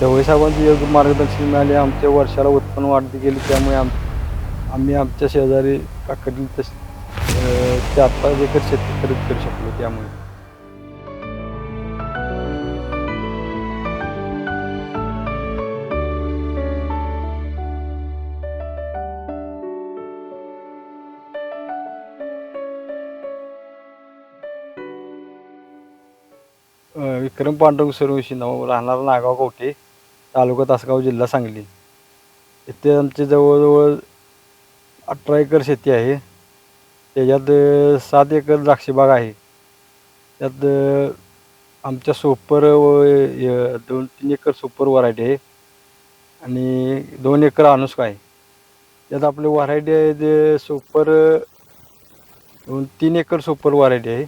ढवळे साहेबांचे योग्य मार्गदर्शन मिळाले. आमच्या वर्षाला उत्पन्न वाढती गेली त्यामुळे आम आम्ही आमच्या शेजारी काकडील तस चार पाच एकर शेती खरेदी करू शकलो त्यामुळे. विक्रम पांडुरंग सूर्यवंशी नाव राहणार नागाव कोटे तालुका तासगाव जिल्हा सांगली. इथे आमची जवळजवळ अठरा एकर शेती आहे. त्याच्यात सात एकर द्राक्षबाग आहे. त्यात आमच्या सुपर व य- दोन तीन एकर सुपर व्हरायटी आहे. आणि दोन एकर अनुष्का आहे. त्यात आपली व्हरायटी आहे जे सुपर दोन तीन एकर सुपर व्हरायटी आहे.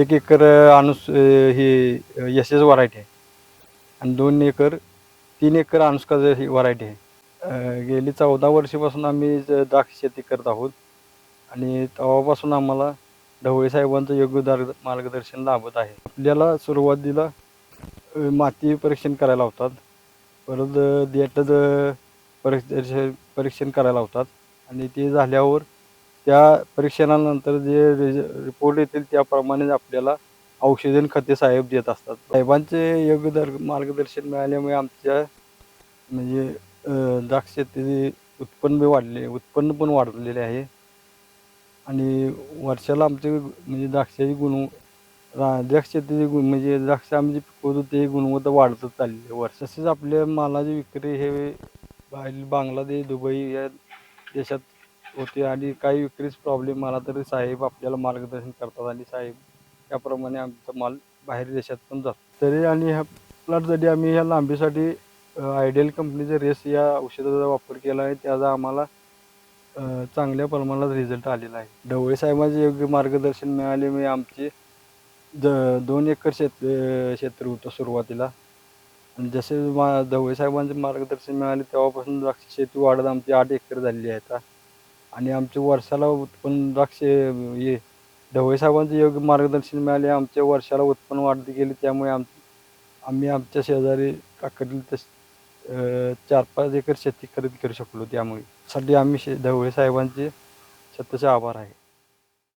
एक एकर अनुस ही यशेच व्हरायटी आहे. आणि दोन एकर तीन एकर अनुष्काचं ही व्हरायटी आहे. गेली चौदा वर्षापासून आम्ही ज- द्राक्ष शेती करत आहोत. आणि तेव्हापासून आम्हाला ढवळे साहेबांचं योग्य दार- मार्गदर्शन लाभत आहे. आपल्याला सुरुवातीला माती परीक्षण करायला लावतात. परत अं, परीक्ष परीक्षण परीक्षण करायला लावतात. आणि ते झाल्यावर त्या परीक्षणानंतर जे रिज रिपोर्ट येतील त्याप्रमाणे आपल्याला औषधे खते साहेब देत असतात. साहेबांचे योग्य दर मार्गदर्शन मिळाल्यामुळे आमच्या म्हणजे द्राक्ष शेतीचे उत्पन्न वाढले उत्पन्न पण वाढलेले आहे. आणि वर्षाला आमचे म्हणजे द्राक्षाची गुण रा- द्राक्ष गुण म्हणजे द्राक्ष आम्ही जे पिकवतो ते गुणवत्ता वाढतच चालली आहे. वर्ष तसेच आपल्या मालाची विक्री हे बाहेर बांगलादेश दुबई या देशात होते आणि काही विक्रीच प्रॉब्लेम आला तरी साहेब आपल्याला मार्गदर्शन करतात आणि साहेब त्याप्रमाणे आमचा माल बाहेर देशात पण जातो. तरी आणि ह्या प्लॉटसाठी आम्ही ह्या लांबीसाठी आयडियल कंपनीचे रेस या औषधाचा वापर केला आहे त्याचा आम्हाला चांगल्या प्रमाणात रिझल्ट आलेला आहे. ढवळे साहेबांचे योग्य मार्गदर्शन मिळाल्यामुळे म्हणजे आमचे द दोन एकर शेत क्षेत्र होतं सुरुवातीला. आणि जसे मा ढवळे साहेबांचे मार्गदर्शन मिळाले तेव्हापासून द्राक्ष शेती वाढत आमची आठ एकर झालेली आहे आता. आणि आमचे वर्षाला उत्पन्न द्राक्ष हे ढवळे साहेबांचे योग्य मार्गदर्शन मिळाले आमच्या वर्षाला उत्पन्न वाढत गेले त्यामुळे आम आम्ही आमच्या शेजारी काकडील तस चार पाच एकर शेती खरेदी करू शकलो त्यामुळे. साठी आम्ही शे ढवळे साहेबांचे शतशे आभार आहे.